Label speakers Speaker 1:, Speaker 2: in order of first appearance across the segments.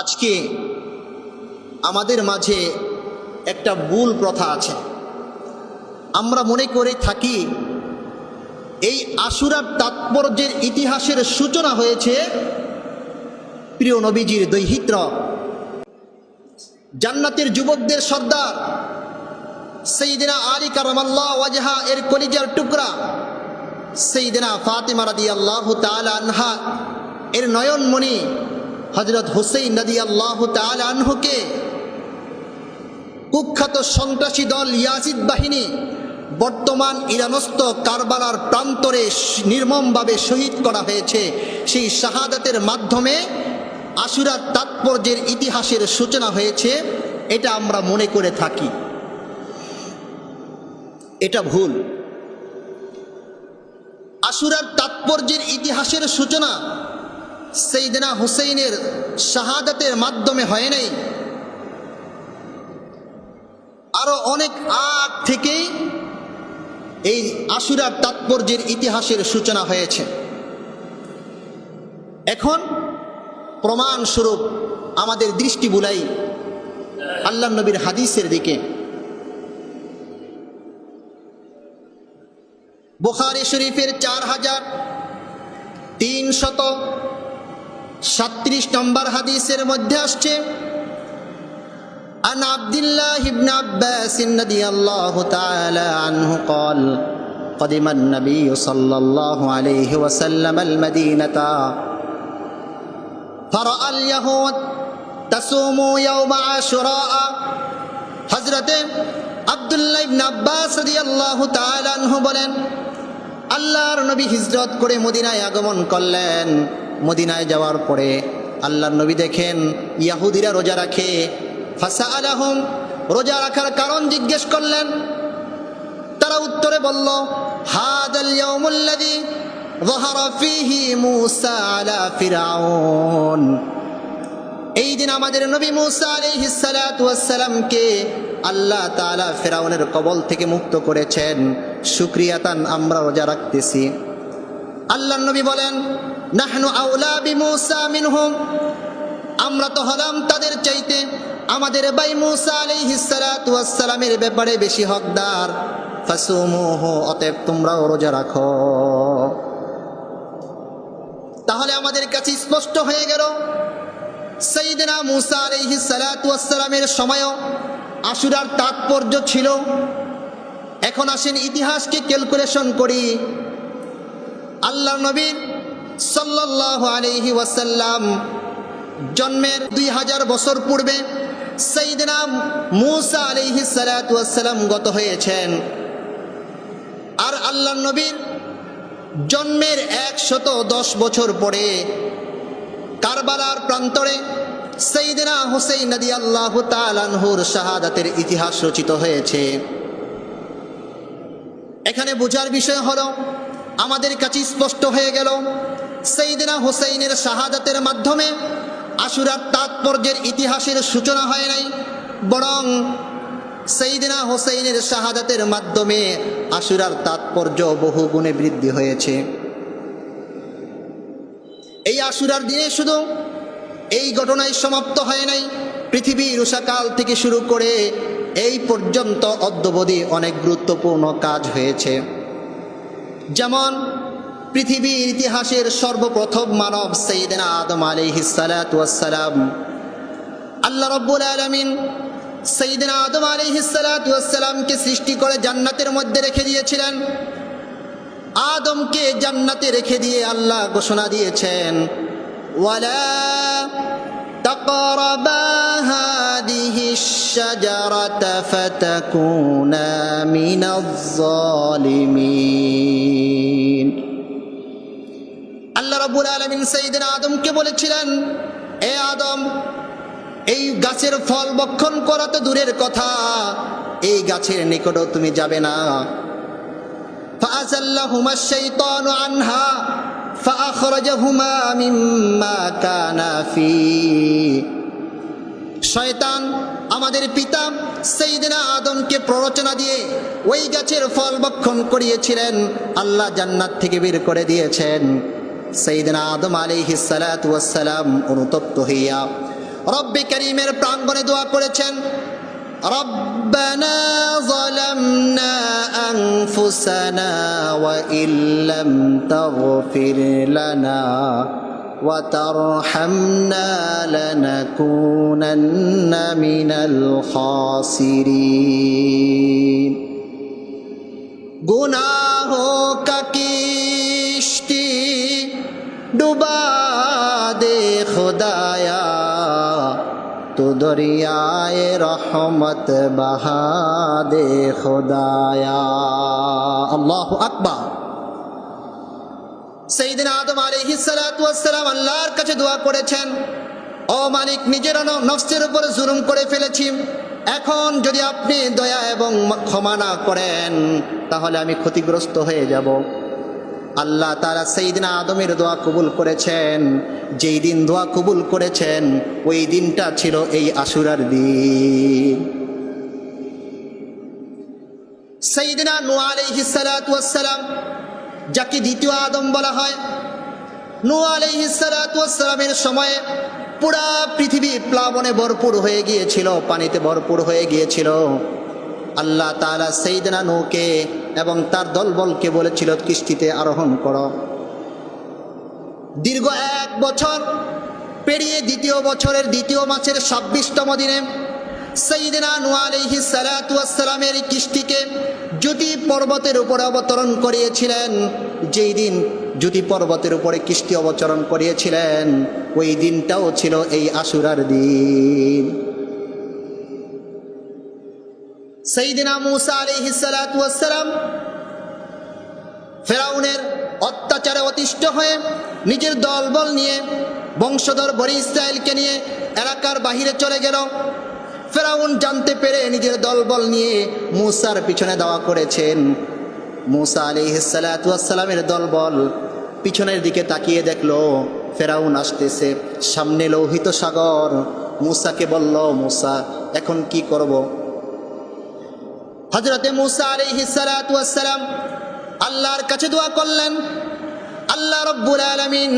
Speaker 1: আজকে আমাদের মাঝে একটা ভুল প্রথা আছে। আমরা মনে করে থাকি এই আশুরার তাৎপর্যের ইতিহাসের সূচনা হয়েছে প্রিয় নবীজির দৈহিত্র। জান্নাতের যুবকদের সর্দার সেইদিনা আলী কারামাল্লাহ ওয়াজহা এর কলিজার টুকরা সেইদিনা ফাতেমা রাদি আল্লাহ আনহা এর নয়নমণি হজরত হুসেইন নদী আল্লাহ আনহুকে কুখ্যাত সন্ত্রাসী দল ইয়াজিদ বাহিনী বর্তমান ইরানস্থ কারবালার প্রান্তরে নির্মমভাবে শহীদ করা হয়েছে। সেই শাহাদাতের মাধ্যমে আশুরার তাৎপর্যের ইতিহাসের সূচনা হয়েছে, এটা আমরা মনে করে থাকি। এটা ভুল। আশুরার তাৎপর্যের ইতিহাসের সূচনা সেইদিনা হুসেইনের শাহাদাতের মাধ্যমে হয় নাই আরও অনেক আগ থেকেই এই আশুরার তাৎপর্যের ইতিহাসের সূচনা হয়েছে এখন প্রমাণস্বরূপ আমাদের দৃষ্টি বুলাই আল্লাহ নবীর হাদিসের দিকে বুখারি শরীফের চার হাজার তিন শত সাত্রিশ নম্বর হাদিসের মধ্যে আসছে عن عبد الله بن عباس رضي الله تعالى عنه قال قدم النبي صلى الله عليه وسلم المدينة فرأى اليهود تصوم يوم عاشوراء حضرت আবদুল্লাহ ইবনে আব্বাস রাদিয়াল্লাহু তাআলা আনহু বলেন আল্লাহর নবী হিজরত করে মদিনায় আগমন করলেন মদিনায় যাওয়ার পরে আল্লাহ নবী দেখেন, ইয়াহুদিরা রোজা রাখে। ফাঁসা আলহম রোজা রাখার কারণ জিজ্ঞেস করলেন। তারা উত্তরে বলল হাদ আল্লাহমুল্লাদি এই দিন আমাদের নবী মুসা আলিহিসালামকে আল্লাহ তালা ফেরাউনের কবল থেকে মুক্ত করেছেন। সুক্রিয়াতান আমরা রোজা রাখতেছি। আল্লাহ নবী বলেন নাহনু আউলা বিমূসা মিনহুম। আমরা তো হলাম তাদের চাইতে। আমাদের ভাই মুসা আলাইহিস সালাতু ওয়াস সালামের ব্যাপারে বেশি হকদার। ফাসুমুহু, অতএব তোমরাও রোজা রাখো। তাহলে আমাদের কাছে স্পষ্ট হয়ে গেল সঈদিনা মুসা আলহি সালাতামের সময়ও আশুরার তাৎপর্য ছিল। এখন আসেন ইতিহাসকে ক্যালকুলেশন করি। আল্লাহ নবীর সাল্লাহ আলহি ওয়াসাল্লাম জন্মের দুই হাজার বছর পূর্বে সঈদিনা মুসা আলহি সালাতাম গত হয়েছেন। আর আল্লাহ নবীর জন্মের একশত দশ বছর পরে কারবালার প্রান্তরে সঈদিনা হুসেইন নদী আল্লাহ তালানহুর শাহাদাতের ইতিহাস রচিত হয়েছে। এখানে বোঝার বিষয় হলো, আমাদের কাছে স্পষ্ট হয়ে গেল সঈদিনা হুসেইনের শাহাদাতের মাধ্যমে আশুরার তাৎপর্যের ইতিহাসের সূচনা হয় নাই, বরং সঈদিনা হোসেইনের শাহাদাতের মাধ্যমে আশুরার তাৎপর্য বহু গুণে বৃদ্ধি হয়েছে। এই আশুরার দিনে শুধু এই ঘটনায় সমাপ্ত হয় নাই, পৃথিবীর উষাকাল থেকে শুরু করে এই পর্যন্ত অদ্যবধি অনেক গুরুত্বপূর্ণ কাজ হয়েছে। যেমন পৃথিবীর ইতিহাসের সর্বপ্রথম মানব সঈদিনা আদম আলিহিসালাম আল্লাহ রব্বুল আলমিন সঈদিনা আদম আলিহিসালামকে সৃষ্টি করে জান্নাতের মধ্যে রেখে দিয়েছিলেন আদমকে জান্নাতে রেখে দিয়ে আল্লাহ ঘোষণা দিয়েছেন ওয়ালা تقربا هذه الشجرة فتكونا من الظالمين আলামিন সাইয়েদনা আদমকে বলেছিলেন এ আদম এই গাছের ফল বক্ষণ করা তো দূরের কথা এই গাছের নিকটও তুমি যাবে না فأزلهما الشيطان عنها فأخرجهما مما كانا فيه শয়তান আমাদের পিতা সেইদিনা আদমকে প্ররোচনা দিয়ে ওই গাছের ফল বক্ষণ করিয়েছিলেন আল্লাহ জান্নাত থেকে বের করে দিয়েছেন সেইদিনা আদম আলী হিসালাম অনুতপ্ত হইয়া রব্বে করিমের প্রাঙ্গণে দোয়া করেছেন ربنا ظلمنا أنفسنا وإن لم تغفر لنا وترحمنا لنكونن من الخاسرين গুনাহ কাকিষ্টি ডুবা দে খুদায়া, তো দরিয়ায় রহমত বাহা দে খুদায়া। আল্লাহ আকবার। সেইদিন আদম আলহিসালাম আল্লাহর কাছে দোয়া করেছেন, ও মালিক, নিজের ন- নফসের উপর জুলুম করে ফেলেছি। এখন যদি আপনি দয়া এবং ক্ষমা না করেন, তাহলে আমি ক্ষতিগ্রস্ত হয়ে যাব। আল্লাহ তারা সেই দিন আদমের দোয়া কবুল করেছেন। যেই দিন দোয়া কবুল করেছেন, ওই দিনটা ছিল এই আশুরার দিন। সেইদিনা নু আলাইহিসালাম যাকে দ্বিতীয় আদম বলা হয় নু আলাইহিসালামের সময়ে পুরা পৃথিবী প্লাবনে ভরপুর হয়ে গিয়েছিল, পানিতে ভরপুর হয়ে গিয়েছিল। আল্লাহ তাআলা সেইদিনা নৌকে এবং তার দলবলকে বলেছিল, কিস্তিতে আরোহণ করো। দীর্ঘ এক বছর পেরিয়ে দ্বিতীয় বছরের দ্বিতীয় মাসের ছাব্বিশতম দিনে সঈদিনা নুয়ালিহি সালাতামের কিস্তিকে জুতি পর্বতের উপরে অবতরণ করিয়েছিলেন। যেই দিন জুতি পর্বতের উপরে কিস্তি অবতরণ করিয়েছিলেন, ওই দিনটাও ছিল এই আশুরার দিন। সঈদিনা মুসা আলিহি সালাতাম ফেরাউনের অত্যাচারে অতিষ্ঠ হয়ে নিজের দলবল নিয়ে বংশধর বরি ইসরায়েলকে নিয়ে এলাকার বাহিরে চলে গেল। ফেরাউন জানতে পেরে নিজের দলবল নিয়ে মুসার পিছনে দাওয়া করেছেন। মুসা আলি সালাতামের দলবল পিছনের দিকে তাকিয়ে দেখল, ফেরাউন আসতেছে সামনে লোহিত সাগর। মুসাকে বলল, মুসা, এখন কি করব? হজরতে মুসা আলি সালাতাম আল্লাহর কাছে দোয়া করলেন আল্লাহ রব্বুল আলমিন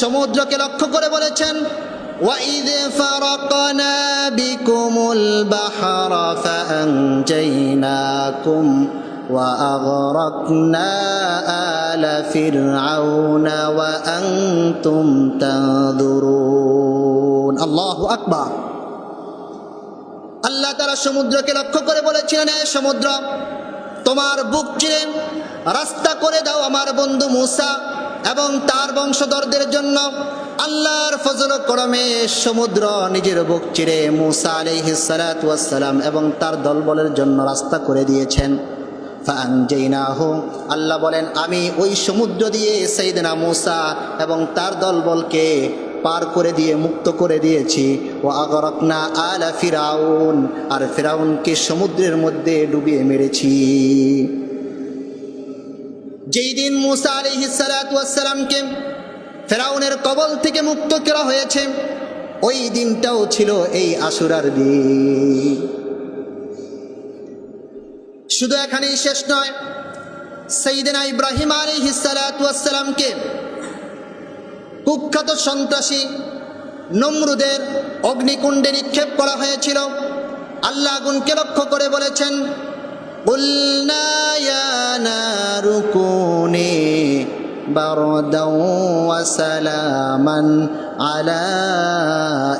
Speaker 1: সমুদ্রকে লক্ষ্য করে বলেছেন وَإِذْ فَرَقْنَا بِكُمُ الْبَحْرَ فَأَنْجَيْنَاكُمْ وَأَغْرَقْنَا آلَ فِرْعَوْنَ وَأَنْتُمْ تَنظُرُونَ الله أكبر আল্লাহ তারা সমুদ্রকে লক্ষ্য করে বলেছিলেন সমুদ্র, তোমার বুক চিরে রাস্তা করে দাও আমার বন্ধু মুসা এবং তার বংশধরদের জন্য। আল্লাহর ফজল করমে সমুদ্র নিজের বুক চিরে মুসা আলহিসালাম এবং তার দলবলের জন্য রাস্তা করে দিয়েছেন। আল্লাহ বলেন, আমি ওই সমুদ্র দিয়ে সেইদিনা মুসা এবং তার দলবলকে পার করে দিয়ে, মুক্ত করে দিয়েছি। ও আগরকনা আলা ফিরাউন, আর ফিরাউনকে সমুদ্রের মধ্যে ডুবিয়ে মেরেছি। যেই দিন মুসা আলিহিসালামকে ফেরাউনের কবল থেকে মুক্ত করা হয়েছে, ওই দিনটাও ছিল এই আশুরার দিন। শুধু এখানেই শেষ নয় সেইদিনা ইব্রাহিম আলিহিসালামকে কুখ্যাত সন্ত্রাসী নমরুদের অগ্নিকুণ্ডে নিক্ষেপ করা হয়েছিল। আল্লাহ আগুনকে লক্ষ্য করে বলেছেন সালামান আলা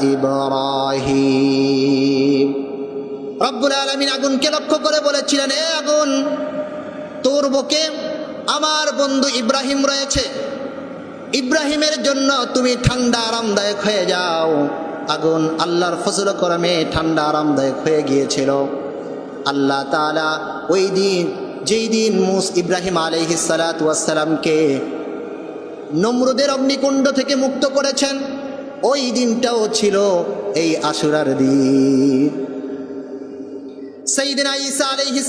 Speaker 1: ইব্রাহিম। রব্বুল আলমিন আগুনকে লক্ষ্য করে বলেছিলেন, এ আগুন, তোর বুকে আমার বন্ধু ইব্রাহিম রয়েছে। ইব্রাহিমের জন্য তুমি ঠান্ডা আরামদায়ক হয়ে যাও। আগুন আল্লাহর ফজল করমে ঠান্ডা আরামদায়ক হয়ে গিয়েছিল। আল্লাহ তালা ওই দিন, যেই দিন মুস ইব্রাহিম আলহি সালাতামকে নমরুদের অগ্নিকুণ্ড থেকে মুক্ত করেছেন, ওই দিনটাও ছিল এই আশুরার দিন। সেইদিন ঈসা আলহি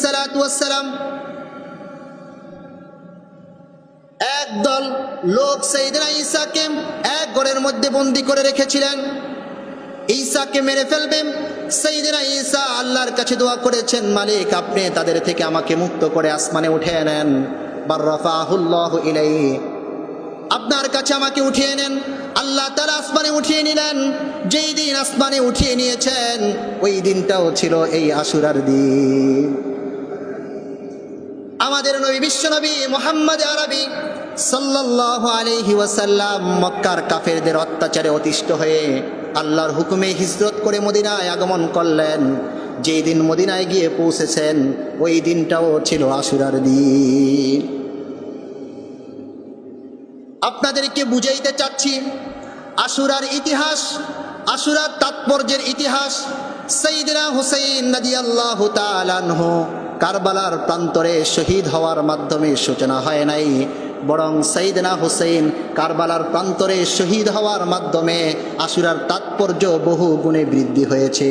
Speaker 1: একদল লোক সেইদিনা ঈসাকে এক ঘরের মধ্যে বন্দি করে রেখেছিলেন। ঈসাকে মেরে ফেলবেন। সেইদিনা ঈসা আল্লাহর কাছে দোয়া করেছেন, মালিক, আপনি তাদের থেকে আমাকে মুক্ত করে আসমানে উঠে নেন। আপনার কাছে আমাকে উঠিয়ে নেন। আল্লাহ তারা আসমানে উঠিয়ে নিলেন। যেই দিন আসমানে উঠিয়ে নিয়েছেন, ওই দিনটাও ছিল এই আশুরার দিন। আমাদের নবী বিশ্বনবী মোহাম্মদ আরবি সাল্লাল্লাহু আলাইহি ওয়াসাল্লাম মক্কার কাফেরদের অত্যাচারে অতিষ্ঠ হয়ে আল্লাহর হুকুমে হিজরত করে মদিনায় আগমন করলেন। যেই দিন মদিনায় গিয়ে পৌঁছেছেন, ওই দিনটাও ছিল আশুরার দিন। আপনাদেরকে বুঝাইতে চাচ্ছি, আশুরার ইতিহাস, আশুরার তাৎপর্যের ইতিহাস, সঈদনা হুসেইন নদী আল্লাহ তালানহ কারবালার প্রান্তরে শহীদ হওয়ার মাধ্যমে সূচনা হয় নাই। বরং সঈদনা হুসেইন কারবালার প্রান্তরে শহীদ হওয়ার মাধ্যমে আশুরার তাৎপর্য বহু গুণে বৃদ্ধি হয়েছে।